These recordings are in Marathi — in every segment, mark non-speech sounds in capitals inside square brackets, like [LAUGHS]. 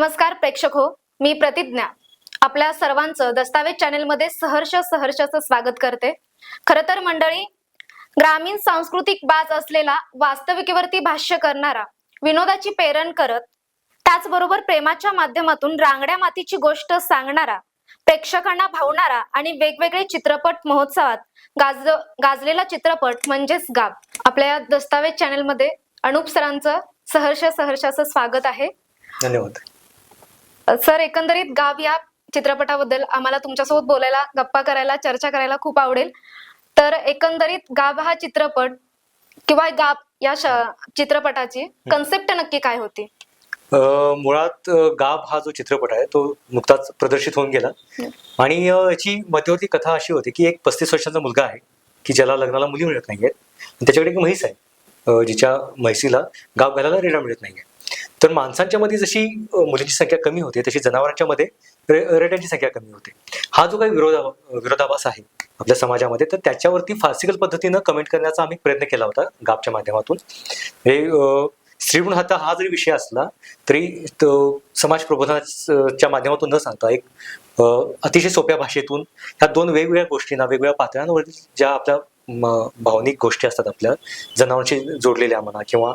नमस्कार प्रेक्षक हो. मी प्रतिज्ञा. आपल्या सर्वांचं दस्तावेज चॅनेलमध्ये सहर्ष सहर्षाचं स्वागत करते. खर तर मंडळी ग्रामीण सांस्कृतिक बाज असलेला वास्तविकेवरती भाष्य करणारा विनोदाची प्रेरण करत त्याचबरोबर प्रेमाच्या माध्यमातून रांगड्या मातीची गोष्ट सांगणारा प्रेक्षकांना भावणारा आणि वेगवेगळे चित्रपट महोत्सवात गाज गाजलेला चित्रपट म्हणजेच गाब आपल्या या दस्तावेज चॅनेलमध्ये अनुप सरांचं सहर्ष सहर्षाचं स्वागत आहे. धन्यवाद. सर एकंदरीत गाव या चित्रपटाबद्दल आम्हाला तुमच्यासोबत बोलायला गप्पा करायला चर्चा करायला खूप आवडेल. तर एकंदरीत गाब हा चित्रपट किंवा गाब या श- चित्रपटाची कन्सेप्ट नक्की काय होती? मुळात गाब हा जो चित्रपट आहे तो नुकताच प्रदर्शित होऊन गेला. आणि याची मध्यवर्ती कथा अशी होती की एक पस्तीस वर्षाचा मुलगा आहे की ज्याला लग्नाला मुली मिळत नाहीयेत. आणि त्याच्याकडे एक म्हैस आहे जिच्या म्हैसीला गाव घालायला रेडा मिळत नाहीये. तर माणसांच्या मध्ये जशी मुलींची संख्या कमी होते तशी जनावरांच्या मध्ये रेड्यांची संख्या कमी होते. हा जो काही विरोधा विरोधाभास आहे आपल्या समाजामध्ये तर त्याच्यावरती फार्सिकल पद्धतीनं कमेंट करण्याचा आम्ही प्रयत्न केला होता गापच्या माध्यमातून. हे अ, स्त्रीभ्रूण हत्या हा जरी विषय असला तरी तो समाज प्रबोधनाच्या माध्यमातून न सांगता एक अतिशय सोप्या भाषेतून ह्या दोन वेगवेगळ्या गोष्टींना वेगवेगळ्या पातळ्यांवरती ज्या आपल्या भावनिक गोष्टी असतात आपल्या जनावरांशी जोडलेल्या म्हणा किंवा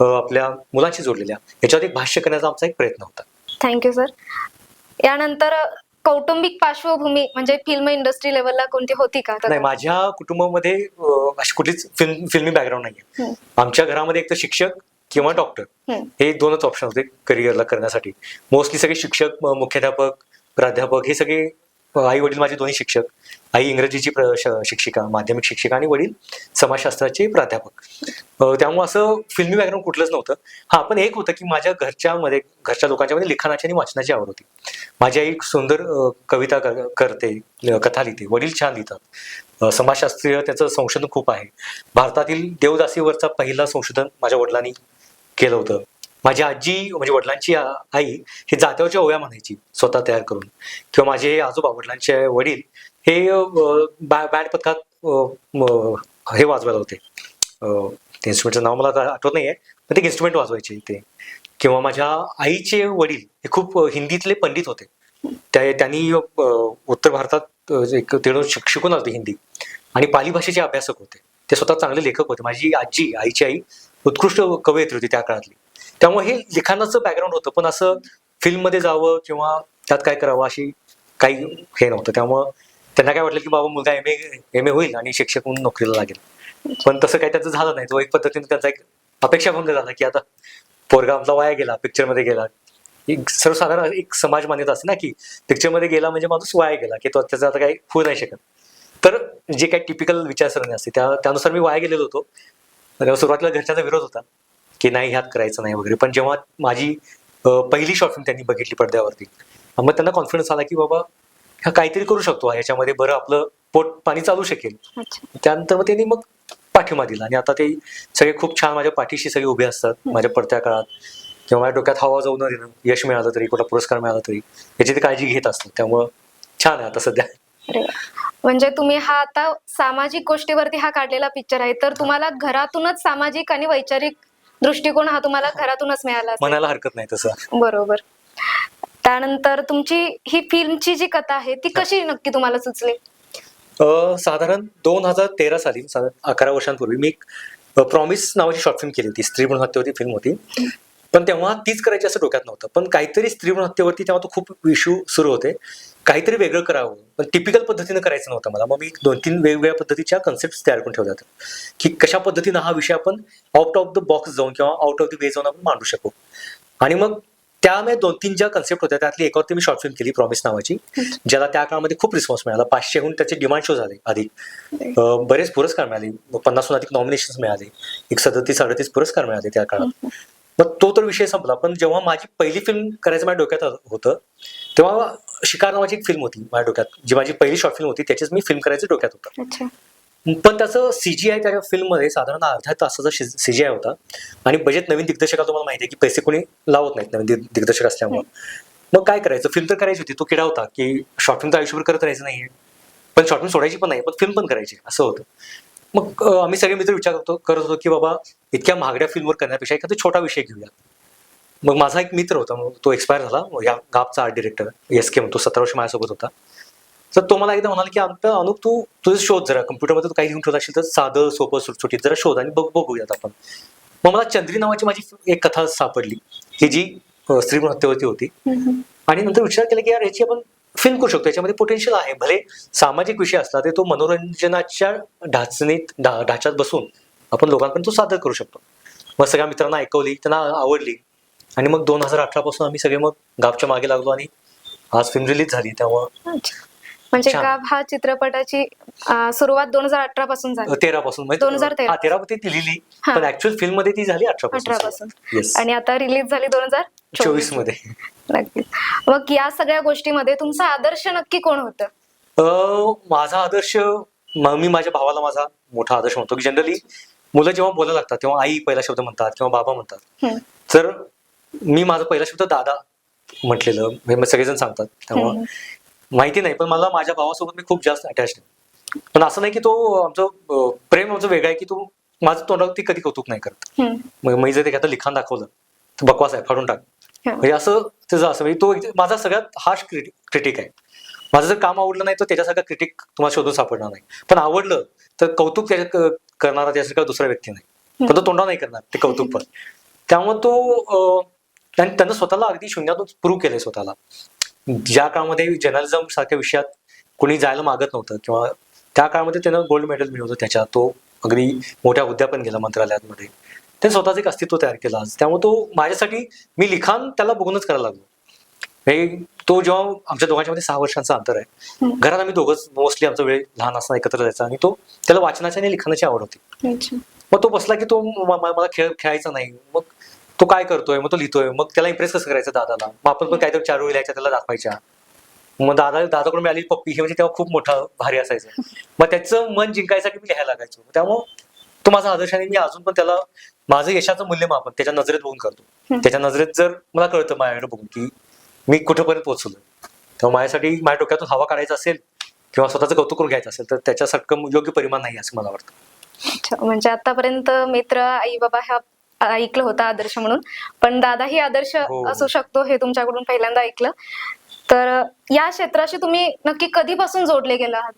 आपल्या मुलांशी जोडलेल्या. याच्यावर एक भाष्य करण्याचा आमचा एक प्रयत्न होता. थँक्यू सर यानंतर कौटुंबिक पार्श्वभूमी म्हणजे फिल्म इंडस्ट्री लेवलला कोणती होती का? नाही माझ्या कुटुंबामध्ये अशी कुठलीच फिल्म फिल्मी बॅकग्राऊंड नाहीये. आमच्या घरामध्ये एक तर शिक्षक किंवा डॉक्टर. हे दोनच ऑप्शन होते करिअरला करण्यासाठी. मोस्टली सगळे शिक्षक मुख्याध्यापक प्राध्यापक हे सगळे आई वडील माझे दोन्ही शिक्षक. आई इंग्रजीची प्र- शिक्षिका माध्यमिक शिक्षिका आणि वडील समाजशास्त्राचे प्राध्यापक. त्यामुळे असं फिल्मी बॅकग्राऊंड कुठलंच नव्हतं. हा पण एक होतं की माझ्या घरच्यामध्ये घरच्या लोकांच्या मध्ये लिखाणाची आणि वाचनाची आवड होती. माझी आई सुंदर कविता करते कथा लिहिते वडील छान लिहितात. समाजशास्त्रीय त्याचं संशोधन खूप आहे. भारतातील देवदासीवरचा पहिला संशोधन माझ्या वडिलांनी केलं होतं. माझी आजी म्हणजे वडिलांची आई हे जात्यावरच्या ओव्या म्हणायची स्वतः तयार करून. किंवा माझे आजोबा वडिलांचे वडील हे बॅ- बँड पथकात हे वाजवायला होते. ते इन्स्ट्रुमेंटचं नाव मला आठवत आठवत नाहीये पण ते इन्स्ट्रुमेंट वाजवायचे ते. किंवा माझ्या आईचे वडील हे खूप हिंदीतले पंडित होते. त्या त्यांनी उत्तर भारतात एक तेवढं शिकून आले होते हिंदी. आणि पाली भाषेचे अभ्यासक होते. ते स्वतः चांगले लेखक होते. माझी आजी आईची आई उत्कृष्ट कवयित्री होती त्या काळातली. त्यामुळे हे लिखाणाचं बॅकग्राऊंड होतं पण असं फिल्ममध्ये जावं किंवा त्यात काय करावं अशी काही हे नव्हतं. त्यामुळं त्यांना काय वाटलं की बाबा मुलगा एम ए एम ए होईल आणि शिक्षक म्हणून नोकरीला लागेल. पण तसं काही त्याचं झालं नाही. तो एक पद्धतीने त्यांचा एक अपेक्षाभंग झाला की आता पोरगा आमचा वाया गेला पिक्चरमध्ये गेला. एक सर्वसाधारण एक समाज मान्यता असते ना की पिक्चरमध्ये गेला म्हणजे माणूस वाया गेला की तो त्याचं आता काही होऊ नाही शकत. तर जे काही टिपिकल विचारसरणी असते त्या त्यानुसार मी वाया गेलेलो होतो. सुरुवातीला घरच्यांचा विरोध होता की नाही ह्यात करायचं नाही वगैरे. पण जेव्हा माझी पहिली शॉर्ट फिल्म त्यांनी बघितली पडद्यावरती मग त्यांना कॉन्फिडन्स आला की बाबा ह्या काहीतरी करू शकतो. ह्याच्यामध्ये बरं आपलं पोट पाणी चालू शकेल. त्यानंतर मग त्यांनी मग पाठिंबा दिला. आणि आता ते सगळे खूप छान माझ्या पाठीशी सगळे उभे असतात माझ्या पडत्या काळात. किंवा माझ्या डोक्यात हवा जाऊ न देणं यश मिळालं तरी कुठला पुरस्कार मिळाला तरी याची ते काळजी घेत असतात. त्यामुळं छान आहे आता सध्या. म्हणजे तुम्ही हा आता सामाजिक गोष्टीवरती हा काढलेला पिक्चर आहे. तर तुम्हाला घरातूनच सामाजिक आणि वैचारिक दृष्टिकोन हा तुम्हाला घरातूनच मिळाला. मनाला हरकत नाही तसं. बरोबर. त्यानंतर तुमची ही फिल्मची जी कथा आहे ती कशी नक्की तुम्हाला सुचली? साधारण दोन हजार तेरा साली साधारण अकरा वर्षांपूर्वी मी एक प्रॉमिस नावाची शॉर्ट फिल्म केली होती. स्त्री भ्रूण हत्येवरती फिल्म होती. पण तेव्हा तीच करायची असं डोक्यात नव्हतं. पण काहीतरी स्त्री भ्रूण हत्येवरती तेव्हा तो खूप इश्यू सुरू होते. काहीतरी वेगळं करावं पण टिपिकल पद्धतीनं करायचं नव्हतं मला. मग मी दोन तीन वेगवेगळ्या पद्धतीच्या कन्सेप्ट तयार करून ठेवल्या होत्या. की कशा पद्धतीनं हा विषय आपण आउट ऑफ द बॉक्स जाऊन किंवा आउट ऑफ द वे जाऊन आपण मांडू शकू. आणि मग त्यामुळे दोन तीन ज्या कन्सेप्ट होत्या त्यातली एकावरती मी शॉर्ट फिल्म केली प्रॉमिस नावाची ज्याला त्या काळामध्ये खूप रिस्पॉन्स मिळाला. पाचशेहून त्याचे डिमांड शो झाले आधी अ, बरेच पुरस्कार मिळाले. पन्नासहून अधिक नॉमिनेशन मिळाले. एक सदतीस अडतीस पुरस्कार मिळाले त्या काळात. मग तो तर विषय संपला. पण जेव्हा माझी पहिली फिल्म करायचं माझ्या डोक्यात होतं तेव्हा शिकार नावाची एक फिल्म होती माझ्या डोक्यात जी माझी पहिली शॉर्ट फिल्म होती त्याचीच मी फिल्म करायचं डोक्यात होतं. पण त्याचं सीजीआय त्या फिल्ममध्ये साधारण अर्ध्या तासाचा सीजीआय होता. आणि बजेट नवीन दिग्दर्शकाला तुम्हाला माहिती आहे की पैसे कोणी लावत नाहीत नवीन दिग्दर्शक असल्यामुळे. मग काय करायचं? फिल्म तर करायची होती. तो किडा होता की शॉर्ट फिल्म तर आयुष्यभर करत राहायचं नाहीये. पण शॉर्ट फिल्म सोडायची पण नाही पण फिल्म पण करायची. असं होतं. मग आम्ही सगळे मित्र विचार करतो करत होतो की बाबा इतक्या महागड्या फिल्मवर करण्यापेक्षा एखादा छोटा विषय घेऊया. मग माझा एक मित्र होता मग तो एक्सपायर झाला. या गापचा आर्ट डिरेक्टर एस के तो सतरा वर्ष माझ्यासोबत होता. तर तो मला एकदा म्हणाला की आमचं अनुप तू तुझं शोध जरा. कम्प्युटरमध्ये तू काही घेऊन ठेवत असेल तर साधं सोपं सुटसुटीत जरा शोध आणि बघ बघूयात आपण. मग मला चंद्री नावाची माझी एक कथा सापडली. की जी स्त्री हत्येवरती होती. आणि नंतर विचार केला की यार याची आपण फिल्म करू शकतो. याच्यामध्ये पोटेन्शियल आहे. भले सामाजिक विषय असला ते तो मनोरंजनाच्या ढाचणीत ढाच्यात बसून आपण लोकांपर्यंत तो सादर करू शकतो. मग सगळ्या मित्रांना ऐकवली. त्यांना आवडली. आणि मग दोन हजार अठरा पासून आम्ही सगळे मग गावच्या मागे लागलो आणि आज फिल्म रिलीज झाली. त्यामुळं. म्हणजे छान. गाभ हा चित्रपटाची अं, सुरुवात दोन हजार अठरा पासून झाली. तेरा पासून 2013. हा तेरा ती लिहिली. हा. पण ऍक्च्युअल फिल्ममध्ये ती झाली अठरा अठरा पासून. येस आणि आता रिलीज झाली दोन हजार चोवीस. मध्ये नक्कीच. मग या सगळ्या गोष्टीमध्ये तुमचा आदर्श नक्की कोण होतं? अं, माझा आदर्श म- मी माझ्या भावाला माझा मोठा आदर्श म्हणतो. की जनरली मुलं जेव्हा बोलायला लागतात तेव्हा आई पहिला शब्द म्हणतात किंवा बाबा म्हणतात. तर मी माझा पहिला शब्द दादा म्हटलेलं. हे मग सगळेजण सांगतात. त्यामुळं. माहिती नाही पण मला माझ्या भावासोबत मी खूप जास्त अटॅच आहे. पण असं नाही की तो आमचं प्रेम आमचं वेगळं आहे की तो माझं तोंडावरती कधी कौतुक नाही करत. मी जर एखादं लिखाण दाखवलं तर बकवास आहे फाडून टाक. हा. म्हणजे असं त्याचं असं म्हणजे तो माझा सगळ्यात हार्श क्रिटिक आहे. माझं जर काम आवडलं नाही तर त्याच्यासारखा क्रिटिक तुम्हाला शोधून सापडणार नाही. पण आवडलं तर कौतुक त्याच्यात क- करणारा त्याच्यासारखा दुसरा व्यक्ती नाही. पण तो तोंडा नाही करणार ते कौतुक पण. त्यामुळे तो त्यानं स्वतःला अगदी शून्यातून प्रूव्ह केलंय स्वतःला. ज्या काळामध्ये जर्नलिझम सारख्या विषयात कोणी जायला मागत नव्हतं किंवा त्या काळामध्ये त्यानं गोल्ड मेडल मिळवलं त्याच्यात तो अगदी मोठ्या हुद्द्या पण गेला मंत्रालयामध्ये. ते स्वतःच एक अस्तित्व तयार केलं आज. त्यामुळे तो माझ्यासाठी मी लिखाण त्याला बघूनच करायला लागलो. हे तो जेव्हा आमच्या दोघांच्या मध्ये सहा वर्षांचं अंतर आहे. घरात आम्ही दोघंच मोस्टली आमचा वेळ लहान असताना एकत्र जायचा आणि तो त्याला वाचनाची आणि लिखाणाची आवड होती. मग तो बसला की तो मला खेळ खेळायचा नाही. मग तो काय करतोय? मग तो लिहितोय. मग त्याला इम्प्रेस कसं करायचं दादाला? मग आपण पण काहीतरी चार वेळी लिहायच्या त्याला दाखवायच्या. मग दादा दादाकडून मिळाली पप्पी. हे म्हणजे तेव्हा खूप मोठा भारी असायचं. मग त्याचं मन जिंकायसाठी मी लिहायला लागायचो. त्यामुळं तो माझा आदर्श आणि मी अजून पण त्याला माझं यशाचं मूल्यमापन त्याच्या नजरेत बघून करतो. त्याच्या नजरेत जर मला कळतं माझ्याकडे बघून की मी कुठेपर्यंत पोहोचलो तेव्हा माझ्यासाठी माझ्या डोक्यातून हवा काढायचा असेल किंवा स्वतःचं कौतुक करून घ्यायचं असेल तर त्याच्यासारखं योग्य परिमाण नाही असं मला वाटतं. म्हणजे आतापर्यंत मित्र आई बाबा ह्या ऐकलं होतं आदर्श म्हणून. पण दादाही आदर्श हो. असू शकतो हे तुमच्याकडून पहिल्यांदा ऐकलं. तर या क्षेत्राशी तुम्ही नक्की कधीपासून जोडले गेला आहात?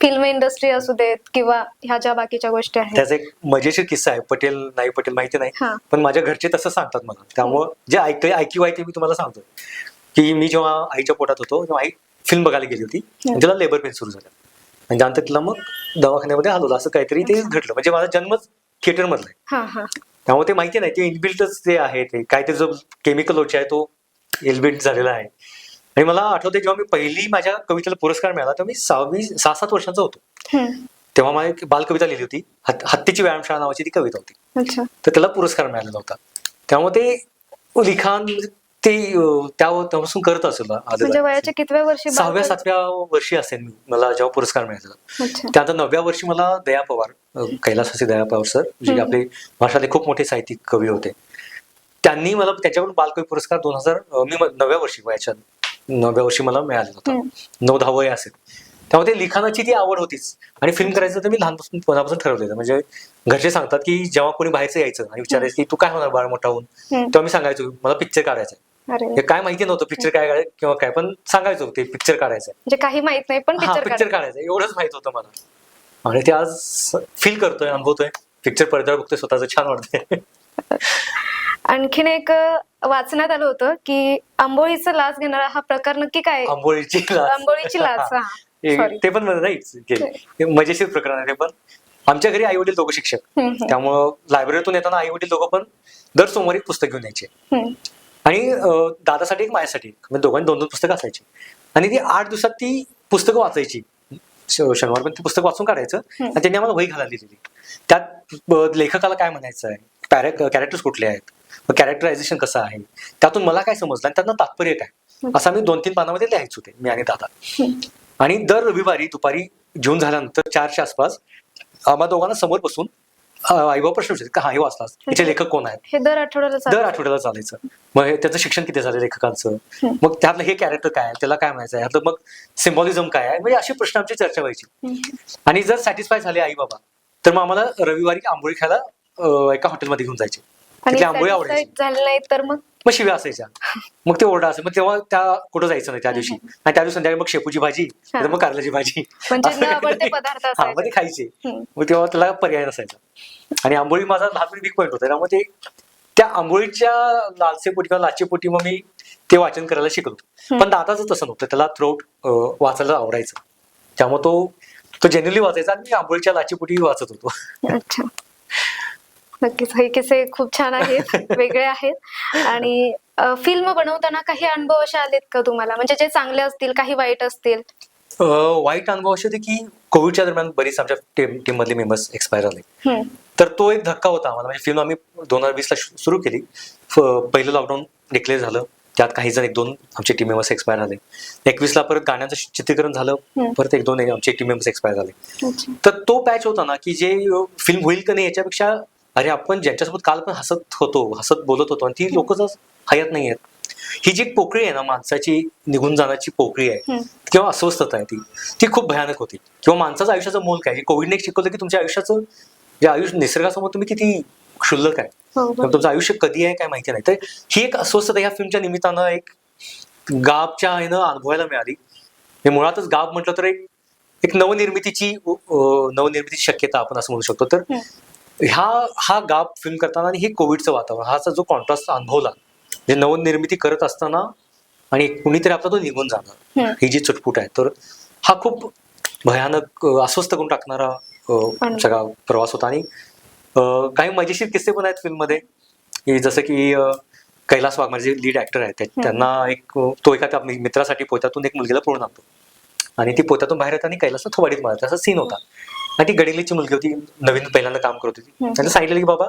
फिल्म इंडस्ट्री असू देत किंवा ह्या ज्या बाकीच्या गोष्टी आहेत. त्याचा एक मजेशीर किस्सा आहे. पटेल नाही पटेल माहिती नाही. हा. पण माझ्या घरचे तसं सांगतात मला. त्यामुळं जे ऐकले ऐकीव आहे ते मी तुम्हाला सांगतो की मी जेव्हा आईच्या पोटात होतो तेव्हा आई फिल्म बघायला गेली होती. आणि तिला लेबर पेन सुरू झाला. आणि त्यानंतर तिला मग दवाखान्यामध्ये हलवलं. असं काहीतरी ते घडलं. म्हणजे माझा जन्मच थिएटर मधला हा हा. त्यामुळे ते माहिती नाही. ते इनबिल्टच ते आहे ते काहीतरी जो केमिकल लोच आहे तो इनबिल्ट झालेला आहे. आणि मला आठवते जेव्हा मी पहिली माझ्या कवितेला पुरस्कार मिळाला तेव्हा मी सहावी सहा सात वर्षाचा होतो. तेव्हा मला एक बालकविता लिहिली होती. हत- हत्तीची व्यायामशाळा नावाची ती कविता होती. तर त्याला पुरस्कार मिळालेला होता. त्यामुळे ते लिखाण ते अं, त्या तेव्हापासून करत असेल म्हणजे आलेलं. वयाच्या कितव्या वर्षी सहाव्या सातव्या वर्षी असेल मला जेव्हा पुरस्कार अच्छा. त्यानंतर नवव्या वर्षी मला दया पवार अं, कैलासवासी दया पवार सर जे. आपले महाराष्ट्रातले खूप मोठे साहित्यिक कवी होते. त्यांनी मला त्याच्याकडून बालकवी पुरस्कार दोन हजार मी नवव्या वर्षी वयाच्या नवव्या वर्षी मला मिळालेला होता. नऊ दहा वय असेल. त्यामुळे ते लिखाणाची ती आवड होतीच. आणि फिल्म करायचं तर मी लहानपासून पणापासून ठरवलेलं म्हणजे घरचे सांगतात की जेव्हा कोणी बाहेरचं यायचं आणि विचारायचं की तू काय होणार बाळ मोठा होऊन. तेव्हा मी सांगायचो मला पिक्चर काढायचा आहे. अरे. हे काय माहिती नव्हतं पिक्चर काय काढाय- किंवा काय पण सांगायचो ते पिक्चर काढायचं. म्हणजे काही माहीत नाही पण हा पिक्चर पिक्चर काढायचं. एवढंच माहीत होतं मला. आणि ते आज फील करतोय अनुभवतोय. पिक्चर पडद्यावर बघतोय स्वतःच छान वाटतंय. आणखीन एक अ, वाचण्यात आलं होतं की आंबोळीचं लाच घेणारा हा प्रकार नक्की काय आहे? आंबोळीची लाच. आंबोळीची लाच हा. हे- सॉरी ते पण नाहीच हे- हे मजेशीर प्रकरण आहे ते पण. आमच्या घरी आई वडील दोघं शिक्षक. त्यामुळं लायब्ररीतून येताना आई वडील दोघं पण दर सोमवारी पुस्तक घेऊन यायचे. आणि दादासाठी एक माझ्यासाठी. म्हणजे दोघांनी दोन दोन पुस्तकं असायची. आणि ती आठ दिवसात ती पुस्तकं वाचायची. शनिवार पण ती पुस्तक वाचून काढायचं. आणि त्यांनी आम्हाला वही घालायला दिलेली. त्यात लेखकाला काय म्हणायचं आहे? कॅरेक्टर्स कुठले आहेत? कॅरेक्टरायझेशन कसं आहे? त्यातून मला काय समजलं आणि त्यांना तात्पर्य काय? असं आम्ही दोन तीन पानामध्ये लिहायचो ते मी आणि दादा. आणि दर रविवारी दुपारी जेवून झाल्यानंतर चारच्या आसपास आम्हा दोघांना समोर बसून आईबाबा प्रश्न विचारतात का हा हे वाचलास याचे लेखक कोण आहेत? हे दर आठवड्याला दर. आठवड्याला चालायचं. मग हे त्याचं शिक्षण किती झालं लेखकांचं. मग त्यातलं हे कॅरेक्टर काय आहे? त्याला काय म्हणायचं आहे? मग सिम्बॉलिझम काय आहे? म्हणजे असे प्रश्न आमची चर्चा व्हायची. आणि जर सॅटिस्फाय झाले आई बाबा तर मग आम्हाला रविवारी आंबोळी खायला एका हॉटेलमध्ये घेऊन जायचे. आणि आंबोळी आवडायची. झाले नाही तर मग? मग शिव्या असायच्या. मग ते ओरडा असेल मग तेव्हा त्या कुठं जायचं नाही त्या दिवशी. आणि त्या दिवशी संध्याकाळी मग शेपूची भाजी नाहीतर मग कारल्याची भाजी. म्हणजे असं काहीतरी- पदार्थ हा मग. ते खायचे. मग तेव्हा त्याला पर्याय नसायचा. आणि आंबोळी माझा लहानपणी वीक पॉईंट होता. त्यामुळे ते त्या आंबोळीच्या लालसे पोटी किंवा लाचे पोटी मग मी ते वाचन करायला शिकलो. पण दादाचं तसं नव्हतं. त्याला थ्रोट वाचायला आवडायचं. त्यामुळे तो तो जेन्युअली वाचायचा आणि मी आंबोळीच्या लाची पोटी वाचत होतो. अच्छा. नक्कीच. हे किस्से खूप छान आहेत [LAUGHS] वेगळे आहेत. आणि फिल्म बनवताना काही अनुभव असे आलेत का तुम्हाला? म्हणजे जे चांगले असतील काही वाईट असतील? वाईट अनुभव असे होते की कोविडच्या दरम्यान बरीच आमच्या टीम टीम मधले मेंबर्स एक्सपायर झाले. तर तो एक धक्का होता आम्हाला. म्हणजे फिल्म आम्ही दोन हजार वीसला सुरू केली. पहिलं लॉकडाऊन डिक्लेअर झालं. त्यात काही जण एक दोन आमचे टीम मेंबर्स एक्सपायर झाले. एकवीसला परत गाण्यांचं चित्रीकरण झालं. परत एक दोन आमचे टीम मेंबर्स एक्सपायर झाले. तर तो पॅच होता ना की जे फिल्म होईल का नाही याच्यापेक्षा अरे आपण ज्यांच्यासोबत काल पण हसत होतो हसत बोलत होतो आणि ती लोक हयात नाही आहेत ही जी पोकळी आहे ना माणसाची निघून जाण्याची पोकळी आहे. किंवा अस्वस्थता आहे ती ती खूप भयानक होती. किंवा माणसाचं आयुष्याचं मोल काय? कोविडने शिकवलं की तुमच्या आयुष्याचं जे आयुष्य निसर्गासमोर तुम्ही किती क्षुल्लक आहे? हो, तुमचं आयुष्य कधी आहे काय माहिती नाही. तर ही एक अस्वस्थता ह्या फिल्मच्या निमित्तानं एक गाबच्या ह्यानं अनुभवायला मिळाली. हे मुळातच गाब म्हटलं तर एक एक नवनिर्मितीची नवनिर्मितीची शक्यता आपण असं म्हणू शकतो. तर. ह्या हा गाब फिल्म करताना आणि हे कोविडचं वातावरण हाचा जो कॉन्ट्रास्ट अनुभवला म्हणजे नवनिर्मिती करत असताना आणि कुणीतरी आपला तो निघून जाणार. ही जी चुटपुट आहे. तर हा खूप भयानक अस्वस्थ करून टाकणारा. सगळा प्रवास होता. आणि काही मजेशीर किस्से पण आहेत फिल्ममध्ये की जसं की कैलास वाघमारे जे लीड ऍक्टर आहेत त्या- त्यांना एक तो एका त्या मित्रासाठी पोत्यातून एक मुलगीला पळून आणतो. आणि ती पोत्यातून बाहेर येतात आणि कैलासला थोबाडीत मारत असा सीन होता. आणि ती गडिलीची मुलगी होती नवीन पहिल्यांदा काम करत होती. त्यांना सांगितलं की बाबा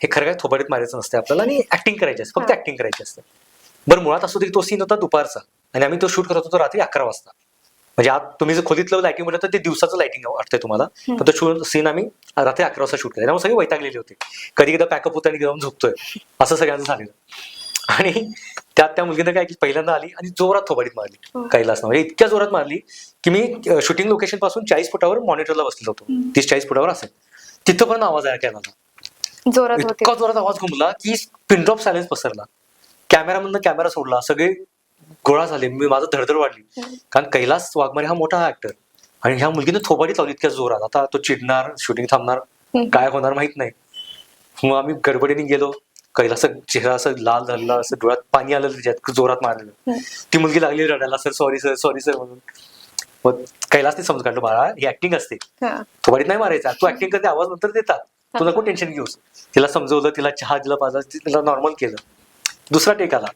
हे खरं काय थोबाडीत मारायचं नसते आपल्याला आणि ऍक्टिंग करायची असते फक्त. ऍक्टिंग करायची असते. बरं मुळात असं की तो सीन होता दुपारचा आणि आम्ही तो शूट करत होतो रात्री अकरा वाजता. म्हणजे आज तुम्ही जर खोलीतलं लाईटिंग म्हटलं तर ते दिवसाचं लाईटिंग वाटतंय तुम्हाला. पण तो शूट सीन आम्ही रात्री अकरा वाजता शूट केला. त्यामुळे सगळे वैतागलेले होते. कधी कधी पॅकअप होतं आणि जाऊन झोपतोय. असं सगळ्यांचं झालेलं. आणि त्यात त्या मुलगीनं काय केलं, पहिल्यांदा आली आणि जोरात थोबाडीत हो. मारली कैलास म्हणजे इतक्या जोरात मारली की मी शूटिंग लोकेशनपासून चाळीस फुटावर मॉनिटरला बसलेलो होतो. तीस चाळीस फुटावर असेल. तिथं पण आवाज ऐकायला जोरात इतका जोरात आवाज घुमला की पिनड्रॉप सायलेन्स पसरला. कॅमेरामधनं कॅमेरा सोडला. सगळे गोळा झाले. मी माझं धडधड वाढली. कारण कैलास वाघमारे हा मोठा ऍक्टर आणि ह्या मुलगीनं थोबाडीत लावली इतक्या जोरात. आता तो चिडणार शूटिंग थांबणार. काय होणार माहीत नाही. मग आम्ही गडबडीने गेलो. कैलास चेहरा असं लाल झालेला असं डोळ्यात पाणी आलं त्याच्यात जोरात मारलेलं. ती मुलगी लागली रडायला sir sorry sir sorry sir म्हणून. मग कैलासने समजून काढलं बाळा ही ऍक्टिंग असते. थोबाडीत नाही मारायचा. तू ऍक्टिंग करते आवाज नंतर देतात. तू नको टेन्शन घेऊस. तिला समजवलं तिला चहा दिला पाजा तिला नॉर्मल केलं. दुसरा टेक आला.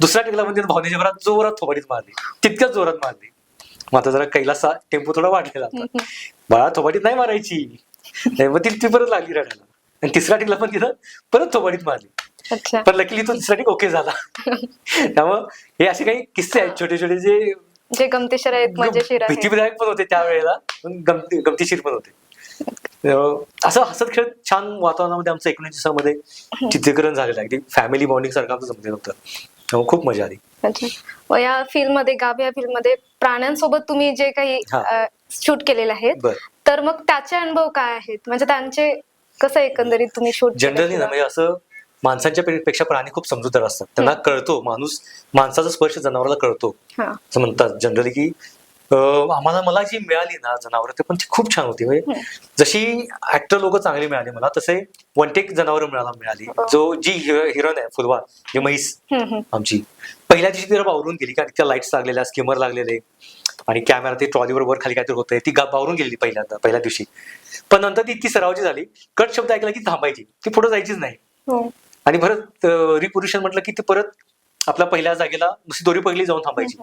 दुसरा टेकला म्हणजे भावनेच्या भरात जोरात थोबाडीत मारली. तितक्याच जोरात मारली. मग आता जरा कैलासा टेम्पो थोडा वाढलेला बाळा थोबाडीत नाही मारायची. नाही, मग ती ती परत लागली रडायला. आणि तिसरा टेकला पण तिथं परत थोबाडीत मारली. पण लकीली तो तिसरा टेक ओके झाला. [LAUGHS] त्यामुळं हे असे काही किस्से आहेत छोटे छोटे जे जे गमतीशीर आहेत मजेशीर भीतीविधायक पण होते त्यावेळेला गमतीशीर पण होते. असं हसत खेळत छान वातावरणामध्ये आमचं एकोणीस दिवसामध्ये चित्रीकरण झालेलं आहे. फॅमिली बॉन्डिंग सारखं आमचं जमलेलं होतं. खूप मजा आली. या फिल्ममध्ये गाभ या फिल्ममध्ये प्राण्यांसोबत तुम्ही जे काही. शूट केलेले आहेत तर मग त्याचे अनुभव काय आहेत? म्हणजे त्यांचे कसं एकंदरीत तुम्ही शूट जनरली ना म्हणजे असं माणसांच्या पेक्षा प्राणी खूप समजूतदार असतात. त्यांना कळतो माणूस माणसाचा स्पर्श जनावराला कळतो. हा. असं म्हणतात जनरली की आम्हाला मला जी मिळाली ना जनावर ते पण ती खूप छान होती. म्हणजे जशी ऍक्टर लोक चांगली मिळाली मला तसे वन टेक जनावर मिळायला मिळाली. हो. जो जी हिरोईन आहे फुलवा जे म्हैस. आमची. पहिल्या दिवशी तिला बावरून गेली कारण त्या लाईट्स लागलेल्या स्किमर लागलेले. आणि कॅमेरा ते ट्रॉलीवर वर खाली काहीतरी होतंय ती बावरून गेली पहिल्यांदा पहिल्या दिवशी. पण नंतर ती इतकी सरावची झाली कट शब्द ऐकला की थांबायची ती पुढे जायचीच नाही. हो. आणि परत रिपोर्टेशन म्हटलं की ती परत आपल्या पहिल्या जागेला नुसती दोरी पहिली जाऊन थांबायची.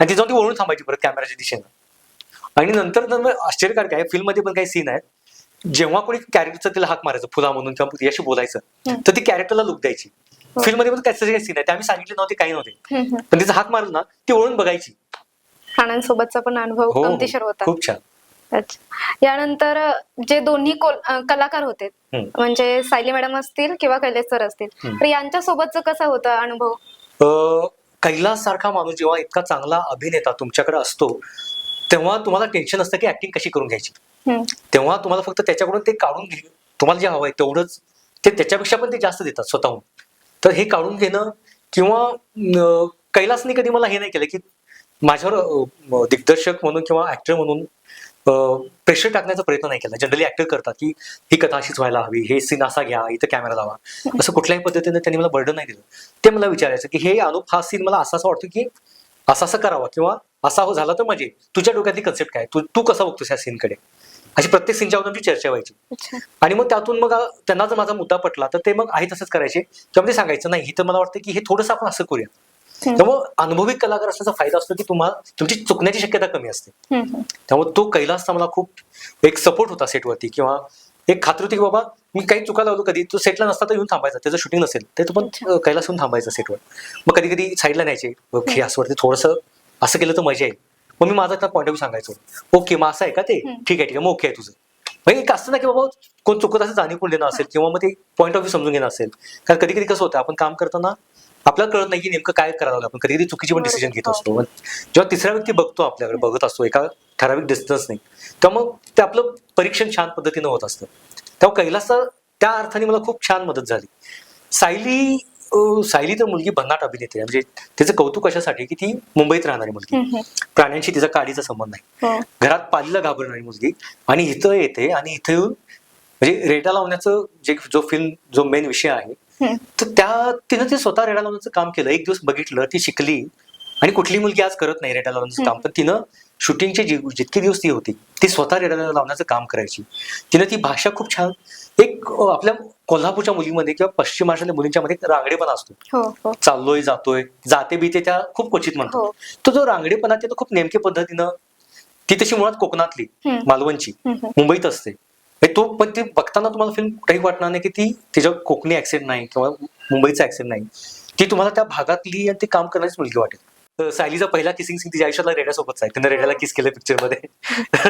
आणि ती जाऊन ती वळून थांबायची परत कॅमेराच्या दिशेनं. आणि नंतर आश्चर्यकारक आहे फिल्ममध्ये पण काही सीन आहेत. जेव्हा कोणी कॅरेक्टरचं तिला हाक मारायचं फुला म्हणून किंवा याशी बोलायचं. तर ती कॅरेक्टरला लुक द्यायची. हो. फिल्ममध्ये पण काही काही सीन आहे ते आम्ही सांगितले नव्हते काही नव्हते. पण तिचा हाक मारला ना ती ओळून बघायची. प्राण्यांसोबतचा पण अनुभव हो गमतीशीर होता खूप छान अच्छा यानंतर जे दोन्ही कलाकार होते. म्हणजे सायली मॅडम असतील किंवा कैलास सर असतील. तर यांच्या सोबतचा कसा होता अनुभव कैलास सारखा माणूस जेव्हा इतका चांगला अभिनेता तुमच्याकडे असतो तेव्हा तुम्हाला टेन्शन असतं की ऍक्टिंग कशी करून घ्यायची. तेव्हा तुम्हाला फक्त त्याच्याकडून ते काढून घे तुम्हाला जे हवंय तेवढंच ते त्याच्यापेक्षा पण ते जास्त देतात स्वतःहून तर हे काढून घेणं किंवा कैलासने कधी मला हे नाही केलं की माझ्यावर दिग्दर्शक म्हणून किंवा ऍक्टर म्हणून प्रेशर टाकण्याचा प्रयत्न नाही केला. जनरली ऍक्टर करतात की ही कथा अशीच व्हायला हवी हे सीन असा घ्या इथं कॅमेरा लावा. असं कुठल्याही पद्धतीने त्यांनी मला बर्डन नाही दिलं. ते मला विचारायचं की हे अनुप हा सीन मला असा असं वाटतं की असं असं करावा किंवा असा हो झाला तर म्हणजे तुझ्या डोक्यातली कन्सेप्ट काय? तू तू कसा बघतोस या सीनकडे अशी प्रत्येक सीनच्या आमची चर्चा व्हायची. आणि मग त्यातून मग त्यांना जर माझा मुद्दा पटला तर ते मग आहे तसंच करायचे. किंवा ते सांगायचं नाही तर मला वाटतं की हे थोडंसं आपण असं करूया. त्यामुळे अनुभवी कलाकार असण्याचा फायदा असतो की तुम्हाला तुमची चुकण्याची शक्यता कमी असते. त्यामुळे तो कैलासचा मला खूप एक सपोर्ट होता सेटवरती किंवा एक खात्री होती की बाबा मी काही चुका लावलो कधी तो सेटला नसता तर येऊन थांबायचा त्याचं शूटिंग नसेल तर तो पण कैलास येऊन थांबायचा सेटवर मग कधी कधी साईडला न्यायचे असं वाटतं थोडंसं असं केलं तर मजा येईल. मग मी माझा त्या पॉईंट ऑफ व्ह्यू सांगायचो. ओके मग असं आहे का ते. ठीक आहे ठीक आहे मग ओके आहे तुझं. म्हणजे एक असतं ना की बाबा कोण चुकत असेल जाणीव करून देणं असेल किंवा मग ते पॉईंट ऑफ व्ह्यू समजून घेणं असेल. कारण कधी कधी कसं होतं आपण काम करताना आपल्याला कळत नाही की नेमकं काय करावं लागलं आपण कधी कधी चुकीची पण. डिसिजन घेत. असतो जेव्हा तिसरा व्यक्ती बघतो आपल्याकडे बघत असतो एका ठराविक डिस्टन्स नाही तेव्हा मग ते आपलं परीक्षण छान पद्धतीनं होत असतं तेव्हा कैलासचा त्या अर्थाने मला खूप छान मदत झाली सायली सायली तर मुलगी भन्नाट अभिनेत्री म्हणजे तिचं कौतुक कशासाठी की ती मुंबईत राहणारी मुलगी. प्राण्यांशी तिचा काडीचा संबंध नाही हो. घरात पालीला घाबरणारी मुलगी आणि इथं येते आणि इथं येऊन म्हणजे रेटा लावण्याचं जे जो फिल्म जो मेन विषय आहे. [LAUGHS] तर त्या तिनं ते स्वतः रेडा लावण्याचं काम केलं. एक दिवस बघितलं ती शिकली. आणि कुठली मुलगी आज करत नाही रेडा लावण्याचं काम. पण तिनं शूटिंगचे जितके दिवस ती होती ती स्वतः रेडा लावण्याचं काम करायची. तिनं ती भाषा खूप छान एक आपल्या कोल्हापूरच्या मुलीमध्ये किंवा पश्चिम महाराष्ट्रातल्या मुलींच्या मध्ये रांगडेपणा असतो. हो हो. चाललोय जातोय जाते बीते त्या खूप क्वचित म्हणतो. हो. तो जो रांगडेपणा ते तो खूप नेमक्या पद्धतीनं ती तशी मुळात कोकणातली. मालवणची. मुंबईत असते. तो पण ते बघताना तुम्हाला फिल्म कुठेही वाटणार नाही की ती तिच्या कोकणी ऍक्सेंट नाही किंवा मुंबईचा ऍक्सेंट नाही ती तुम्हाला त्या भागातली आणि ते काम करण्याची मुलगी वाटेल तर सायलीचा पहिला किसिंग सीन तिच्या आयुष्यातला रेड्यासोबतच आहे तिने रेड्याला किस केलं पिक्चरमध्ये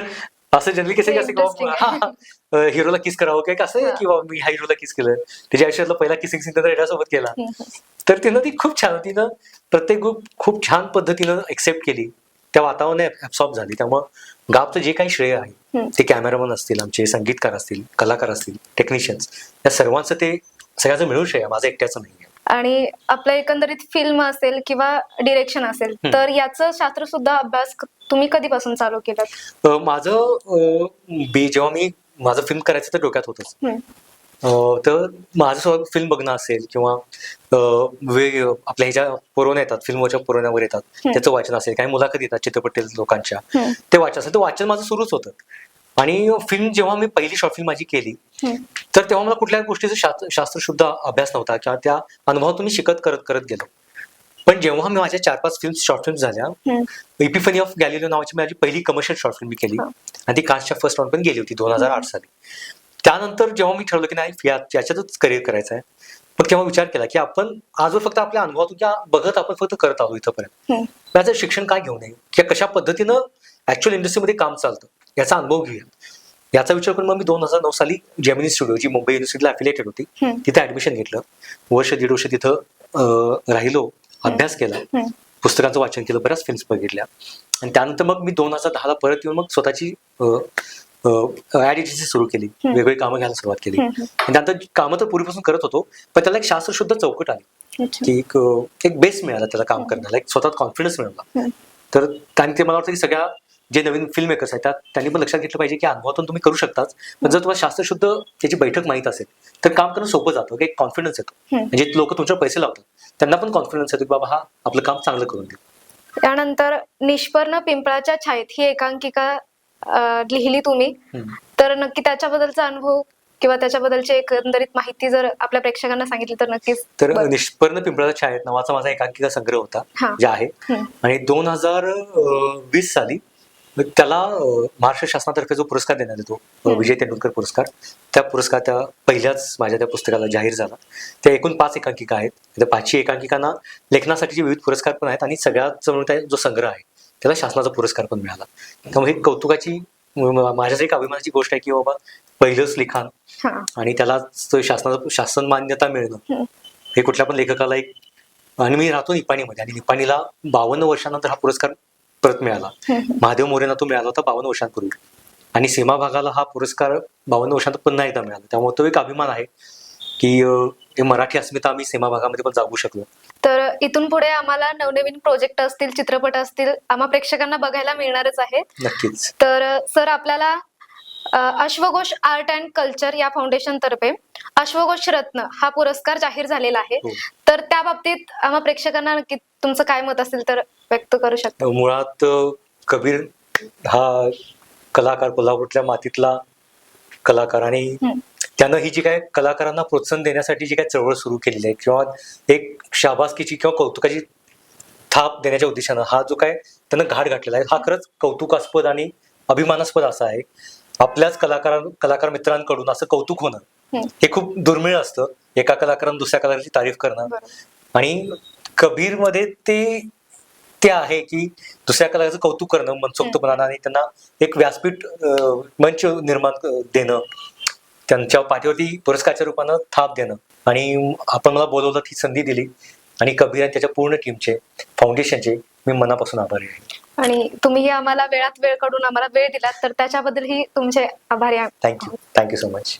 [LAUGHS] असं जनरली कसं की असं Interesting आहे. हिरोला किस करावं काय कसं आहे. की बाबा मी ह्या हिरोला किस केलं तिच्या आयुष्यातला पहिला किसिंग सीन तिने रेड्यासोबत केला. [LAUGHS] तर तिनं ती खूप छान तिनं प्रत्येक ग्रुप खूप छान पद्धतीनं एक्सेप्ट केली त्या वातावरणात ऍब्सॉर्ब झाली. त्यामुळं गावचं जे काही श्रेय आहे. ते कॅमेरामन असतील आमचे संगीतकार असतील कलाकार असतील टेक्निशियन्स या सर्वांचं ते सगळ्याचं मिळून श्रेय. माझं एकट्याचं नाही आणि आपलं एकंदरीत फिल्म असेल किंवा डिरेक्शन असेल. तर याचं शास्त्र सुद्धा अभ्यास तुम्ही कधीपासून चालू केलं माझं बी जेव्हा मी माझं फिल्म करायचं तर डोक्यात होतंच. तर माझं स्वतः फिल्म बघणं असेल किंवा वेग आपल्या ह्याच्या पुरवण्या येतात फिल्मच्या पुरवण्यावर येतात. त्याचं वाचन असेल काही मुलाखत येतात चित्रपट लोकांच्या. ते वाचन असेल ते वाचन माझं सुरूच होतं आणि फिल्म जेव्हा मी पहिली शॉर्ट फिल्म माझी केली. तर तेव्हा मला कुठल्याही गोष्टीचा शास्त्र शास्त्रशुद्ध अभ्यास नव्हता किंवा त्या अनुभवातून मी शिकत करत करत गेलो पण जेव्हा मी माझ्या चार पाच फिल्म शॉर्ट फिल्म झाल्या. इपिफनी ऑफ गॅलिलो नावाची माझी पहिली कमर्शियल शॉर्ट फिल्म मी केली. आणि ती कास्टच्या फर्स्ट राऊंड पण गेली होती दोन हजार आठ साली त्यानंतर जेव्हा मी ठरवलं की नाही याच्यातच करिअर करायचं आहे मग तेव्हा विचार केला की आपण आजवर फक्त आपल्या अनुभवातून किंवा बघत आपण फक्त करत आलो इथंपर्यंत हम्म. याचं शिक्षण काय घेऊ नये? किंवा कशा पद्धतीनं ऍक्च्युअल इंडस्ट्रीमध्ये काम चालतं? याचा अनुभव घेऊया. याचा विचार करून मग मी दोन हजार नऊ साली जेमिनी स्टुडिओ जी मुंबई युनिव्हर्सिटीला अफिलेटेड होती. तिथे ऍडमिशन घेतलं. वर्ष दीड वर्ष तिथं राहिलो अभ्यास केला. पुस्तकांचं वाचन केलं बऱ्याच फिल्म्स बघितल्या. आणि त्यानंतर मग मी दोन हजार दहाला परत येऊन मग स्वतःची ऍड एजन्सी सुरू केली. वेगवेगळी कामं घ्यायला सुरुवात केली. त्यानंतर कामं तर पूर्वीपासून करत होतो पण त्याला एक शास्त्रशुद्ध चौकट आली. की एक बेस मिळाला त्याला काम करण्याला एक स्वतः कॉन्फिडन्स मिळाला. तर त्यांनी ते मला वाटतं की सगळ्या जे नवीन फिल्म मेकर्स आहेत त्यांनी पण लक्षात घेतलं पाहिजे की अनुभवातून तुम्ही करू शकताच. पण जर तुम्हाला शास्त्रशुद्ध त्याची बैठक माहीत असेल तर काम करणं सोपं जातं एक कॉन्फिडन्स येतो. म्हणजे लोक तुमच्यावर पैसे लावतात. त्यांना पण कॉन्फिडन्स येतो की बाबा हा आपलं काम चांगलं करून देईल. त्यानंतर निष्पर्ण पिंपळाच्या छायेत ही एकांकिका लिहिली तुम्ही. तर नक्की त्याच्याबद्दलचा अनुभव किंवा त्याच्याबद्दलची एकंदरीत माहिती जर आपल्या प्रेक्षकांना सांगितली तर नक्कीच तर. निष्पर्ण पिंपळाचा छायेत नावाचा माझा एकांकिका संग्रह होता. जे आहे. आणि दोन हजार वीस साली त्याला महाराष्ट्र शासनातर्फे जो पुरस्कार देण्यात येतो. विजय तेंडुलकर पुरस्कार त्या पुरस्कार त्या पहिल्याच माझ्या त्या पुस्तकाला जाहीर झाला त्या एकूण पाच एकांकिका आहेत त्या पाचही एकांकिकांना लेखनासाठीचे विविध पुरस्कार पण आहेत आणि सगळ्यात जो संग्रह आहे त्याला शासनाचा पुरस्कार पण मिळाला. त्यामुळे ही कौतुकाची माझ्यासाठी एक अभिमानाची गोष्ट आहे की बाबा पहिलंच लिखाण आणि त्याला शासनाचं शासन मान्यता मिळणं. हे. कुठल्या पण लेखकाला एक आणि मी राहतो निपाणीमध्ये आणि निपाणीला बावन्न वर्षानंतर हा पुरस्कार परत मिळाला. महादेव मोरेंना तो मिळाला होता बावन्न वर्षांपूर्वी. आणि सीमा भागाला हा पुरस्कार बावन्न वर्षांत पुन्हा एकदा मिळाला. त्यामुळे तो एक अभिमान आहे की मराठी अस्मिता आम्ही सीमा भागामध्ये पण जागू शकलो. तर इथून पुढे आम्हाला नवनवीन प्रोजेक्ट असतील चित्रपट असतील आम्हा प्रेक्षकांना बघायला मिळणारच आहेत नक्कीच तर सर आपल्याला अश्वघोष आर्ट अँड कल्चर या फाउंडेशन तर्फे अश्वघोष रत्न हा पुरस्कार जाहीर झालेला आहे हो. तर त्या बाबतीत आम्हा प्रेक्षकांना नक्की तुमचं काय मत असेल तर व्यक्त करू शकता मुळात कबीर हा कलाकार कोल्हापूरच्या मातीतला कलाकार आणि. त्यानं ही जी काय कलाकारांना प्रोत्साहन देण्यासाठी जी काय चळवळ सुरू केलेली आहे किंवा एक शाबासकीची किंवा कौतुकाची थाप देण्याच्या उद्देशानं हा जो काय त्यानं घाट घातलेला आहे हा खरंच कौतुकास्पद आणि अभिमानास्पद असा आहे. आपल्याच कलाकार कलाकार मित्रांकडून असं कौतुक होणं. हे. खूप दुर्मिळ असतं. एका कलाकारानं दुसऱ्या कलाकाराची तारीफ करणं. आणि कबीरमध्ये ते ते आहे की दुसऱ्या कलाकाराचं कौतुक करणं मनसोक्तपणानं आणि त्यांना एक व्यासपीठ मंच निर्माण देणं. त्यांच्या पाठीवरती पुरस्काराच्या रूपानं थाप देणं. आणि आपण मला बोलवलं ही संधी दिली. आणि कबीर आणि त्याच्या पूर्ण टीमचे फाउंडेशनचे मी मनापासून आभारी आहे. आणि तुम्ही आम्हाला वेळात वेळ काढून आम्हाला वेळ दिलात तर त्याच्याबद्दल ही तुमचे आभारी आहे थँक्यू थँक्यू सो मच